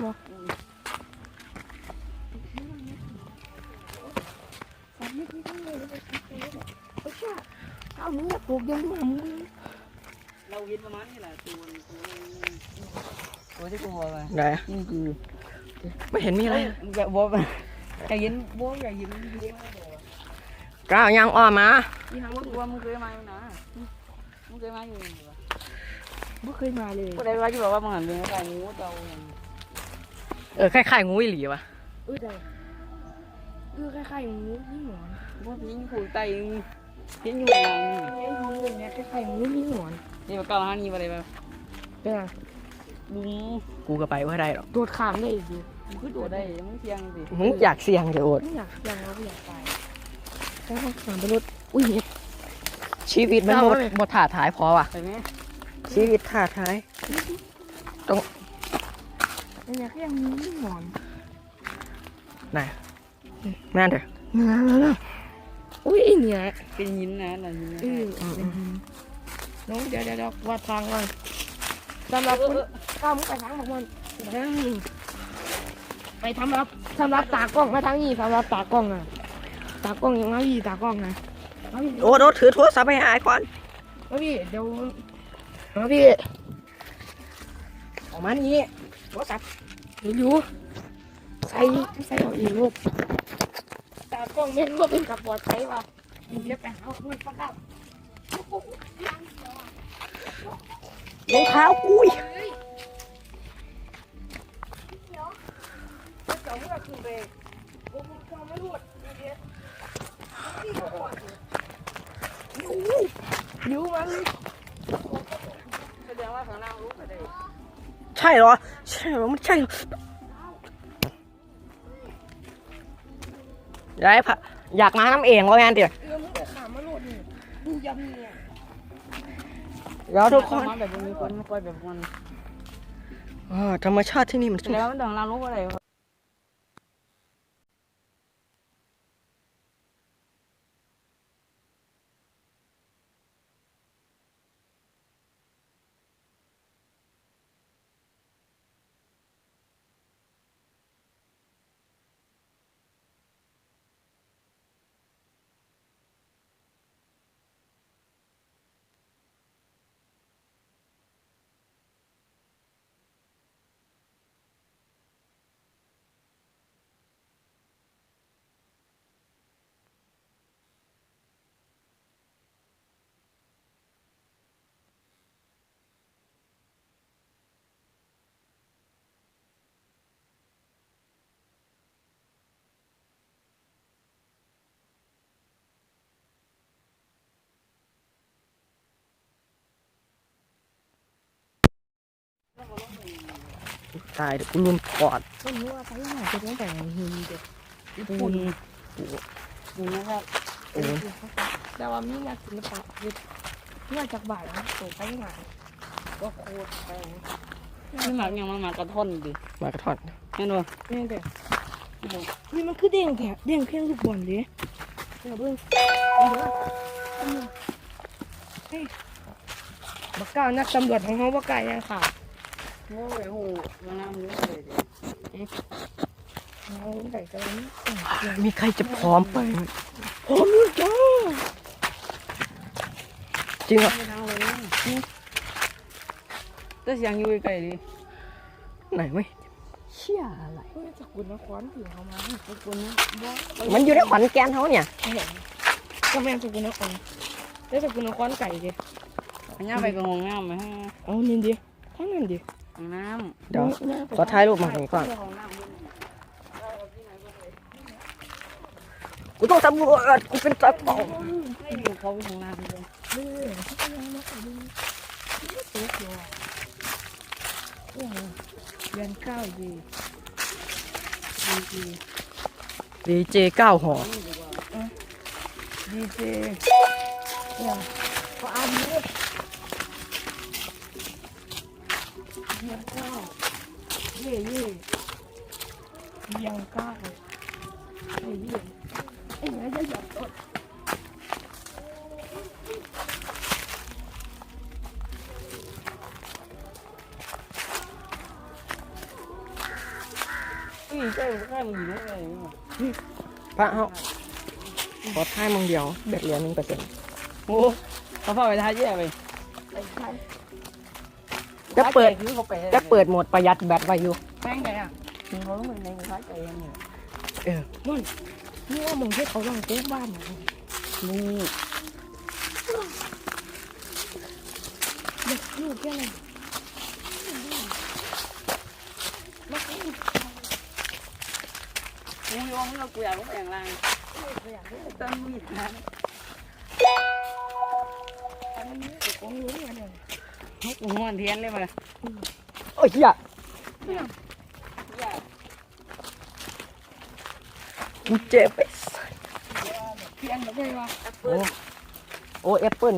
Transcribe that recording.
เลยโอ้ยช่าเอามึงอย่าปลูกยังดูมึงเราเห็นประมาณนี้แหละตัวตัวตัวที่กูบอกไปไหนนี่คือไม่เห็นมีอะไรแบบบอกอยากเห็นบัวอยากเห็นกล้าวยังอ้อมมาที่ทางว่าตัวมึงเคยมาอยู่นะมึงเคยมาอยู่ไม่เคยมาเลยกูได้ว่าที่บอกว่ามึงหันเป็นอะไรงูเจ้า เออคล้ายๆงูอีหลีวะเออได้เออคล้ายๆงูนี่หนอนบัวพิงผูกไตพิงอยู่หลังไอ้งูเลยเนี่ยคล้ายๆงูนี่หนอนนี่มาเก้าห้านี่อะไรแบบเป็นไงบุ้งกูก็ไปว่าได้หรอกโดดข้ามได้ดิมึงคือตัวได้มึงเทียงสิมึงอยากเสี่ยงจะโอดไม่อยากยังเราไม่อยากตายแล้วก็ข้ามไปรถอุ้ยเห็ดชีวิตมันเอาหมดไว้หมดถ่าท้ายพอว่ะใช่ไหมชีวิตถ่าท้ายไอ้ เนี่ยก็ยังงูนี่หนอนไหนนั่นเถอะนะแล้วนะอุ้ยไอ้เนี่ยเป็นหินนะหลังหินเออน้องเดี๋ยวเดี๋ยวเดี๋ยววาดทางก่อนสำหรับคุณข้ามไปทางของมันไปทำรับทำรับตากล้องไปทางนี้ทำรับตากล้องอะตากล้องยังไงพี่ตากล้องนะมาพี่โอ้โดดถือโทรศัพท์ไปหาไอ้ก่อนมาพี่เดี๋ยวมาพี่ออกมานี่ โทรศัพท์เดี๋ยวอยู่ใส่ใส่เอาอีลูกตากล้องเม่นว่าเป็นกับปลอดภัยว่ะเดี๋ยวไปหาเงินฟักเอารองเท้าอุ้ยเจ้าเมื่อคืนไปผมจำไม่รู้เดี๋ยวอยู่มันแสดงว่าข้างล่างรู้ไปได้ ใช่เหรอ ใช่เหรอมันใช่เหรออยากให้พะอยากมาน้ำเองว่าแมนเดี๋ยวเออมึงจะขามาโหลดนี่ดูยำเนี่ยเดี๋ยวทุกคนมาแบบมีคนมาคอยแบบมันอ่าธรรมชาติที่นี่มันแสดงว่ามันข้างล่างรู้อะไร ตายเดี๋ยวกูลืมถอดคนรู้ว่าไปยังไงจะต้องแต่งฮีเด็กปูนปูนนะครับโอ้ยแต่ว่ามีนักศิลปะคือเมื่อจากบ่ายนะโตไปยังไงก็โคตรแพงนี่หมากยังมันหมากกระท่อนดิมากระถอดเห็นบ่นี่แต่นี่มันคือเด้งแถเด้งเพียงลูกบอลเลยเดี๋ยวเบิ่งเฮ้ยบักก้าวนักตำรวจของเขาบักก้ายังค่ะ โอ้ยหข้างล่างรู้เลยเขาใส่กันมีใครจะพร้อมไปไหมพร้อมเลยจ้าจริงเหรอไม่ทางเลยแต่เสียงอยู่ไกลดิไหนเว้ยเชี่ยอะไรเฮ้ยจากกุนครถึงเขามาขอบคุณนะมันอยู่ในขอนแกนเขาเนี่ยก็แม่จากกุนครแล้วจากกุนครไก่ดิอันนี้ไปกับห้องน้ำไหมฮะเอานี่ดิทั้งนั้นดิ ห้องน้ำเดี๋ยวขอถ่ายรูปมาให้ก่อนห้องน้ำกูต้องตำรวจกูเป็นตำรวจให้อยู่เขาห้องน้ำเลยเออเขาก็ยังมาใส่ดูนี่ตุ๊กเลยโอ้โหเดือนเก้าดีดีดีดีเจเก้าหอดีเจเนี่ยก็เอาดี เยเดือนเก้าเย่เย่เดือนเก้าเย่เย่ไอ้เนี้ยจะหยับต้นใช่ใช่มึงอยู่ด้วยอะไรพระเฮาขอท้ายมึงเดียวแบตเหลือหนึ่งเปอร์เซ็นต์โอ้เขาพาไปทาแย่ไปไอ้ใช่ จะเปิดคือเขาไปจะเปิดโหมดประหยัดแบตไว้อยู่แป้งไงอะมึงเขาต้องเป็นในท้ายใจเองเนี่ยเออนี่ว่ามึงที่เขาลองเจ๊บ้านหนูนี่เด็กลูกแค่ไหนกูยอมแล้วกูอยากลงแข่งล่างต้นมีดนะอันนี้เด็กของรู้เนี่ยเนี่ยกู งอนเทียนเลยมาโอ้ยเหี้ยกูเจ็บไปเพียงแบบนี้วะโอ้โอ้แอปเปิ้ล